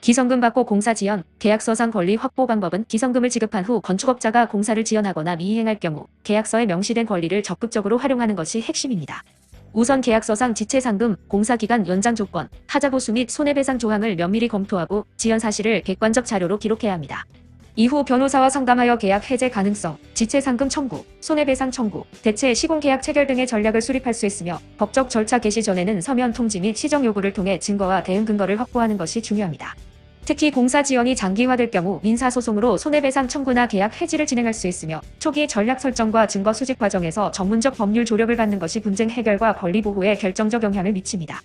기성금 받고 공사 지연, 계약서상 권리 확보 방법은 기성금을 지급한 후 건축업자가 공사를 지연하거나 미이행할 경우 계약서에 명시된 권리를 적극적으로 활용하는 것이 핵심입니다. 우선 계약서상 지체상금, 공사기간 연장 조건, 하자보수 및 손해배상 조항을 면밀히 검토하고 지연 사실을 객관적 자료로 기록해야 합니다. 이후 변호사와 상담하여 계약 해제 가능성, 지체상금 청구, 손해배상 청구, 대체 시공계약 체결 등의 전략을 수립할 수 있으며 법적 절차 개시 전에는 서면 통지 및 시정 요구를 통해 증거와 대응 근거를 확보하는 것이 중요합니다. 특히 공사 지연이 장기화될 경우 민사소송으로 손해배상 청구나 계약 해지를 진행할 수 있으며 초기 전략 설정과 증거 수집 과정에서 전문적 법률 조력을 갖는 것이 분쟁 해결과 권리 보호에 결정적 영향을 미칩니다.